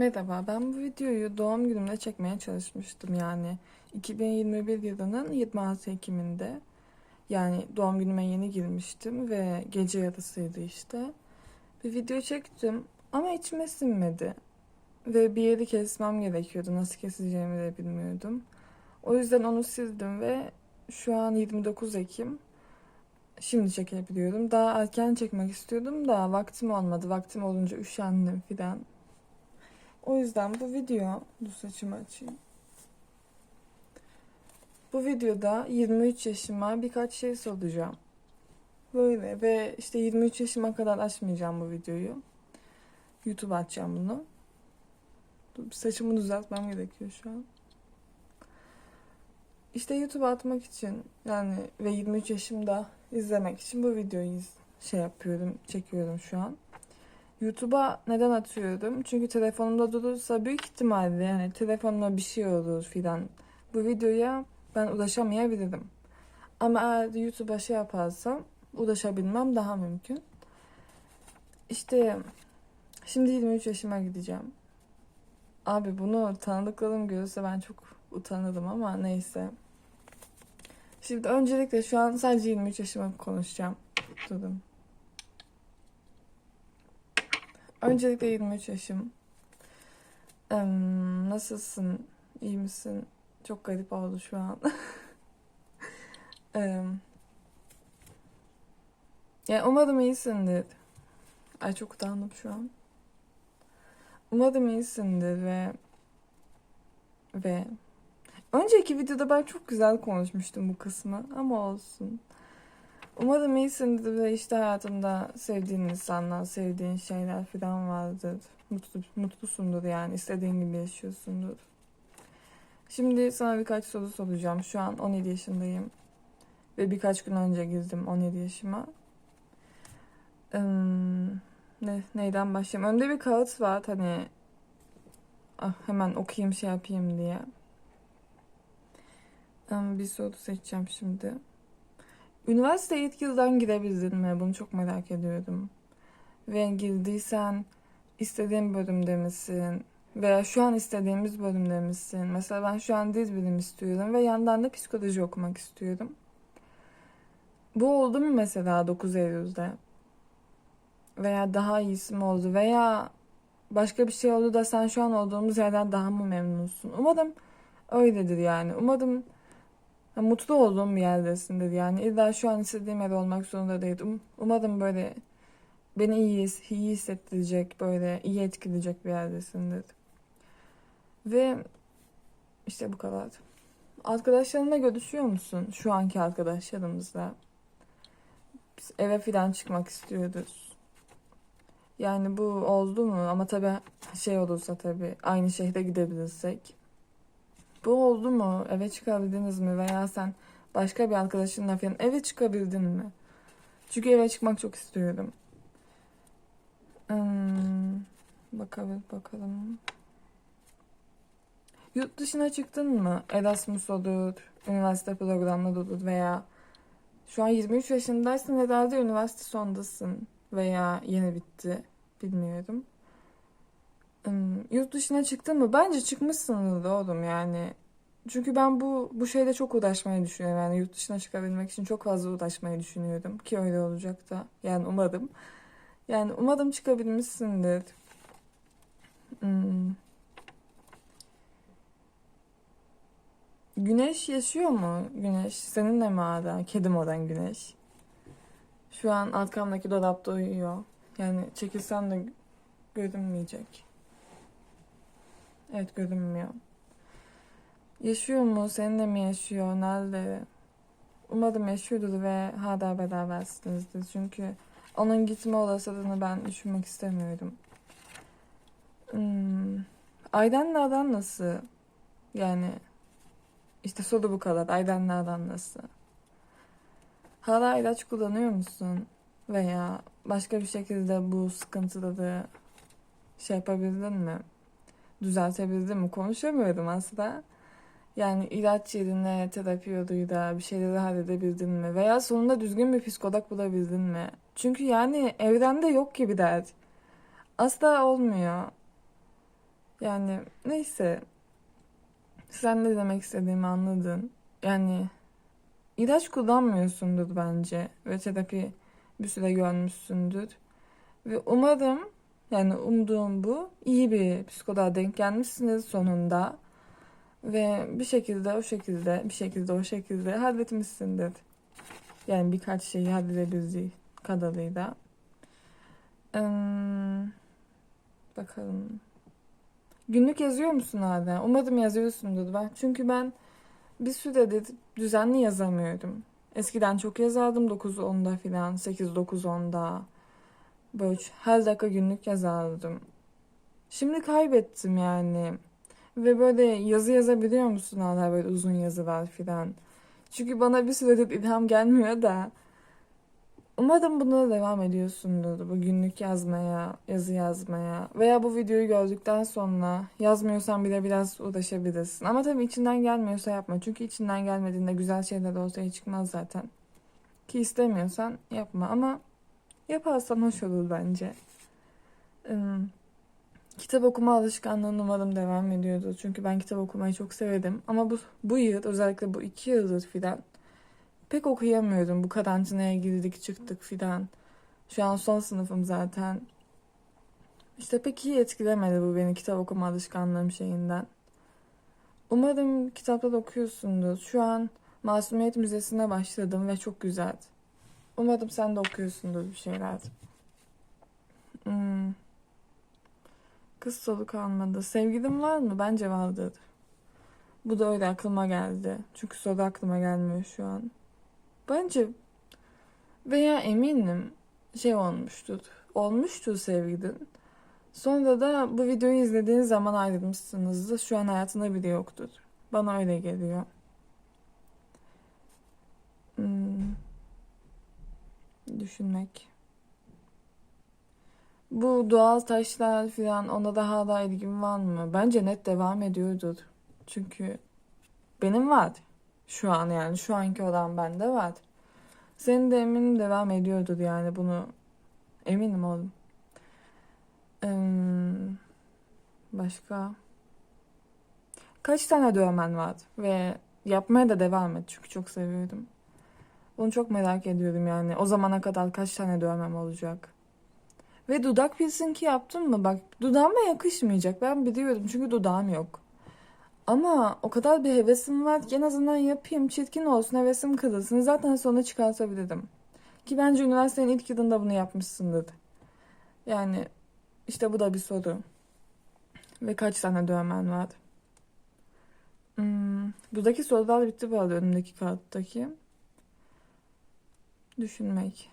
Merhaba, ben bu videoyu doğum günümde çekmeye çalışmıştım yani. 2021 yılının 26 Ekim'inde. Yani doğum günüme yeni girmiştim ve gece yarısıydı işte. Bir video çektim ama içime sinmedi. Ve bir yeri kesmem gerekiyordu. Nasıl keseceğimi de bilmiyordum. O yüzden onu sildim ve şu an 29 Ekim. Şimdi çekebiliyorum. Daha erken çekmek istiyordum da vaktim olmadı. Vaktim olunca üşendim filan. O yüzden bu video, dur saçımı açayım. Bu videoda 23 yaşıma birkaç şey soracağım. Böyle ve işte 23 yaşıma kadar açmayacağım bu videoyu. YouTube açacağım bunu. Dur, saçımı düzeltmem gerekiyor şu an. İşte YouTube atmak için yani ve 23 yaşımda izlemek için bu videoyu şey yapıyorum, çekiyorum şu an. YouTube'a neden atıyorum? Çünkü telefonumda durursa büyük ihtimalle yani telefonuma bir şey olur filan. Bu videoya ben ulaşamayabilirim. Ama eğer YouTube'a şey yaparsam ulaşabilmem daha mümkün. İşte şimdi 23 yaşıma gideceğim. Abi bunu tanıdıklarım görürse ben çok utanırım ama neyse. Şimdi öncelikle şu an sadece 23 yaşıma konuşacağım. Durun. Öncelikle 23 yaşım. Em, nasılsın? İyi misin? Çok garip oldu şu an. Em, yani umarım iyisindir. Ay çok utandım şu an. Umarım iyisindir ve ve önceki videoda ben çok güzel konuşmuştum bu kısmı ama olsun. Umarım iyisindir ve işte hayatında sevdiğin insanlar, sevdiğin şeyler falan vardır. Mutlu, mutlusundur yani, istediğin gibi yaşıyorsundur. Şimdi sana birkaç soru soracağım. Şu an 17 yaşındayım. Ve birkaç gün önce girdim 17 yaşıma. Hmm, ne, neyden başlayayım? Önde bir kağıt var hani ah, hemen okuyayım şey yapayım diye. Hmm, bir soru seçeceğim şimdi. Üniversiteye ilk yıldan girebildin mi? Bunu çok merak ediyorum. Ve girdiysen istediğin bölümde misin? Veya şu an istediğimiz bölümde misin? Mesela ben şu an dil bilim istiyorum ve yandan da psikoloji okumak istiyorum. Bu oldu mu mesela 9 Eylül'de? Veya daha iyisi mi oldu? Veya başka bir şey oldu da sen şu an olduğumuz yerden daha mı memnunsun? Umarım öyledir yani. Umarım mutlu olduğum bir yerdesindir yani. İlla şu an istediğim yer olmak zorunda değil. Um- umarım böyle beni iyi, iyi hissettirecek, böyle iyi etkileyecek bir yerdesindir. Ve işte bu kadar. Arkadaşlarınla görüşüyor musun? Şu anki arkadaşlarımızla. Biz eve falan çıkmak istiyoruz. Yani bu oldu mu? Ama tabii şey olursa tabii aynı şehre gidebilirsek. Bu oldu mu? Eve çıkabildiniz mi? Veya sen başka bir arkadaşınla falan eve çıkabildin mi? Çünkü eve çıkmak çok istiyorum. Hmm, bakalım bakalım. Yurt dışına çıktın mı? Erasmus olur, üniversite programları olur veya şu an 23 yaşındaysın herhalde üniversite sondasın veya yeni bitti. Bilmiyorum. Yurt dışına çıktın mı? Bence çıkmışsındır oğlum yani. Çünkü ben bu bu şeyle çok uğraşmayı düşünüyorum. Yani yurt dışına çıkabilmek için çok fazla uğraşmayı düşünüyorum. Ki öyle olacak da. Yani umarım. Yani umarım çıkabilmişsindir. Hmm. Güneş yaşıyor mu? Güneş seninle mi hala? Kedim olan Güneş. Şu an arkamdaki dolapta uyuyor. Yani çekilsem de görünmeyecek. Evet görünmüyor. Yaşıyor mu? Seninle mi yaşıyor? Nerede? Umarım yaşıyordur ve hala berabersinizdir. Çünkü onun gitme olasılığını ben düşünmek istemiyorum. Hmm. Ayden'le aran nasıl? Yani işte soru bu kadar. Ayden'le aran nasıl? Hala ilaç kullanıyor musun? Veya başka bir şekilde bu sıkıntıları şey yapabildin mi? Düzeltebildin mi? Konuşamıyorum aslında. Yani ilaç yerine terapi yoluyla bir şeyleri halledebildin mi? Veya sonunda düzgün bir psikolog bulabildin mi? Çünkü yani evrende yok gibi dert. Asla olmuyor. Yani neyse. Sen ne demek istediğimi anladın. Yani ilaç kullanmıyorsundur bence. Ve terapi bir süre görmüşsündür. Ve umarım yani umduğum bu iyi bir psikoloğa denk gelmişsiniz sonunda. Ve bir şekilde o şekilde bir şekilde o şekilde halletmişsindir. Yani birkaç şeyi halledebildiği kadarıyla. Hmm, bakalım. Günlük yazıyor musun hala? Umarım yazıyorsundur ben. Çünkü ben bir süredir düzenli yazamıyorum. Eskiden çok yazardım 9-10'da filan, 8-9-10'da. Böyle her dakika günlük yazardım. Şimdi kaybettim yani. Ve böyle yazı yazabiliyor musun hala böyle uzun yazılar filan. Çünkü bana bir süredir ilham gelmiyor da. Umarım buna devam ediyorsundur. Bu günlük yazmaya, yazı yazmaya. Veya bu videoyu gördükten sonra yazmıyorsan bile biraz uğraşabilirsin. Ama tabii içinden gelmiyorsa yapma. Çünkü içinden gelmediğinde güzel şeyler ortaya çıkmaz zaten. Ki istemiyorsan yapma. Ama yaparsan hoş olur bence. Hmm. Kitap okuma alışkanlığın umarım devam ediyordur. Çünkü ben kitap okumayı çok severim. Ama bu, bu yıl özellikle bu iki yıldır filan pek okuyamıyorum. Bu karantinaya girdik çıktık filan. Şu an son sınıfım zaten. İşte pek iyi etkilemedi bu beni kitap okuma alışkanlığım şeyinden. Umarım kitaplar okuyorsundur. Şu an Masumiyet Müzesi'ne başladım ve çok güzel. Umarım sen de okuyorsundur bir şeyler. Hmm. Kız solu kalmadı. Sevgilin var mı? Bence vardır. Bu da öyle aklıma geldi. Çünkü soru aklıma gelmiyor şu an. Bence veya eminim şey olmuştur. Olmuştur sevgilin. Sonra da bu videoyu izlediğiniz zaman ayrılmışsınızdır. Şu an hayatında biri yoktur. Bana öyle geliyor. Düşünmek. Bu doğal taşlar filan ona da hala ilgim var mı? Bence net devam ediyordur. Çünkü benim var. Şu an yani şu anki olan bende var. Senin de eminim devam ediyordur yani bunu eminim oğlum. Ee, başka? Kaç tane dövmen var? Ve yapmaya da devam et çünkü çok seviyorum. Bunu çok merak ediyorum yani. O zamana kadar kaç tane dövmem olacak? Ve dudak piercingi yaptın mı? Bak dudağıma yakışmayacak. Ben biliyorum çünkü dudağım yok. Ama o kadar bir hevesim var ki en azından yapayım. Çirkin olsun hevesim kırılsın. Zaten sonra çıkartabilirim. Ki bence üniversitenin ilk yılında bunu yapmışsındır. Yani işte bu da bir soru. Ve kaç tane dövmen var? Hmm, buradaki sorular bitti bu arada önümdeki kağıttaki. Düşünmek.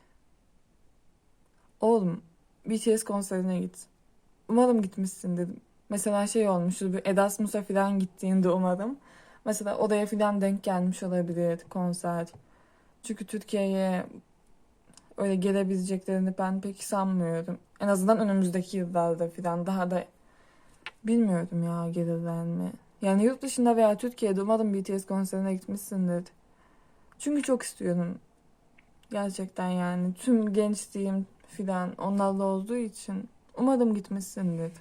Oğlum BTS konserine git. Umarım gitmişsindir. Mesela şey olmuştur bir Erasmus'a falan gittiğinde umarım. Mesela odaya falan denk gelmiş olabilir konser. Çünkü Türkiye'ye öyle gelebileceklerini ben pek sanmıyorum. En azından önümüzdeki yıllarda falan daha da bilmiyorum ya gelirler mi. Yani yurt dışında veya Türkiye'de umarım BTS konserine gitmişsindir. Çünkü çok istiyorum. Gerçekten yani tüm gençliğim filan onlarla olduğu için umarım gitmişsindir.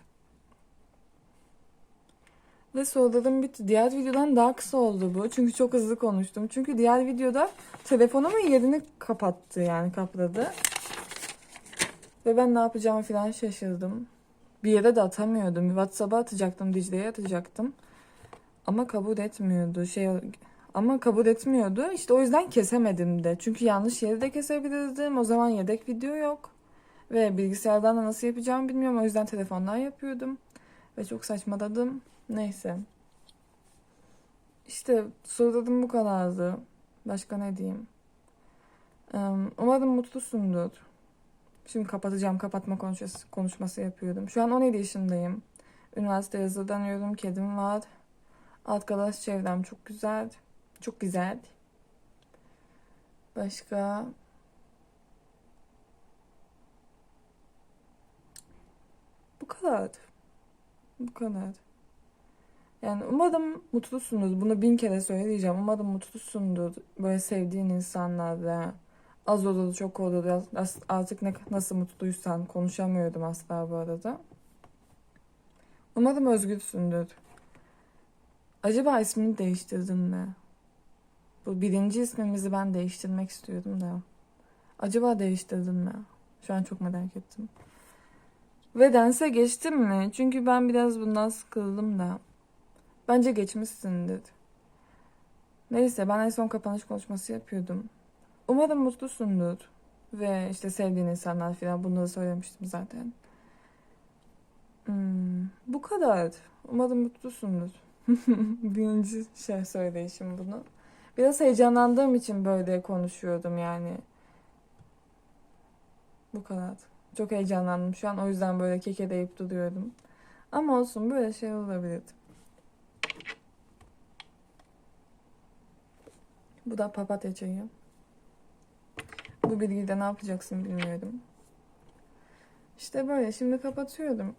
Ve sorularım bitti. Diğer videodan daha kısa oldu bu. Çünkü çok hızlı konuştum. Çünkü diğer videoda telefonumun yerini kapattı yani kapladı. Ve ben ne yapacağımı falan şaşırdım. Bir yere de atamıyordum. WhatsApp'a atacaktım, Dicle'ye atacaktım. Ama kabul etmiyordu. Şey ama kabul etmiyordu. İşte o yüzden kesemedim de. Çünkü yanlış yeri de kesebilirdim. O zaman yedek video yok. Ve bilgisayardan da nasıl yapacağımı bilmiyorum. O yüzden telefondan yapıyordum. Ve çok saçmaladım. Neyse. İşte sorularım bu kadardı. Başka ne diyeyim? Umarım mutlusundur. Şimdi kapatacağım. Kapatma konuşması, konuşması yapıyorum. Şu an 17 yaşındayım. Üniversite hazırlanıyorum. Kedim var. Arkadaş çevrem çok güzel. Çok güzel. Başka Bu kadar. Bu kadar. Yani umarım mutlusundur. Bunu bin kere söyleyeceğim. Umarım mutlusundur. Böyle sevdiğin insanlarla. Az olur çok olur. Artık ne, nasıl mutluysan konuşamıyordum asla bu arada. Umarım özgürsündür. Acaba ismini değiştirdin mi? Bu birinci ismimizi ben değiştirmek istiyordum da. Acaba değiştirdin mi? Şu an çok merak ettim. Ve dansa geçtin mi? Çünkü ben biraz bundan sıkıldım da. Bence geçmişsindir. Neyse ben en son kapanış konuşması yapıyordum. Umarım mutlusundur. Ve işte sevdiğin insanlar falan bunları söylemiştim zaten. Hmm, bu kadar. Umarım mutlusundur. Birinci şey söyleyişim bunu. Biraz heyecanlandığım için böyle konuşuyordum yani. Bu kadar. Çok heyecanlandım şu an o yüzden böyle kekeleyip duruyordum. Ama olsun böyle şey olabilirdi. Bu da papatya çayı. Bu bilgiyle ne yapacaksın bilmiyorum. İşte böyle şimdi kapatıyorum.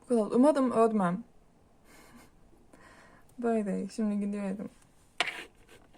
Bu kadar. Umarım ölmem. Böyle şimdi gidiyorum.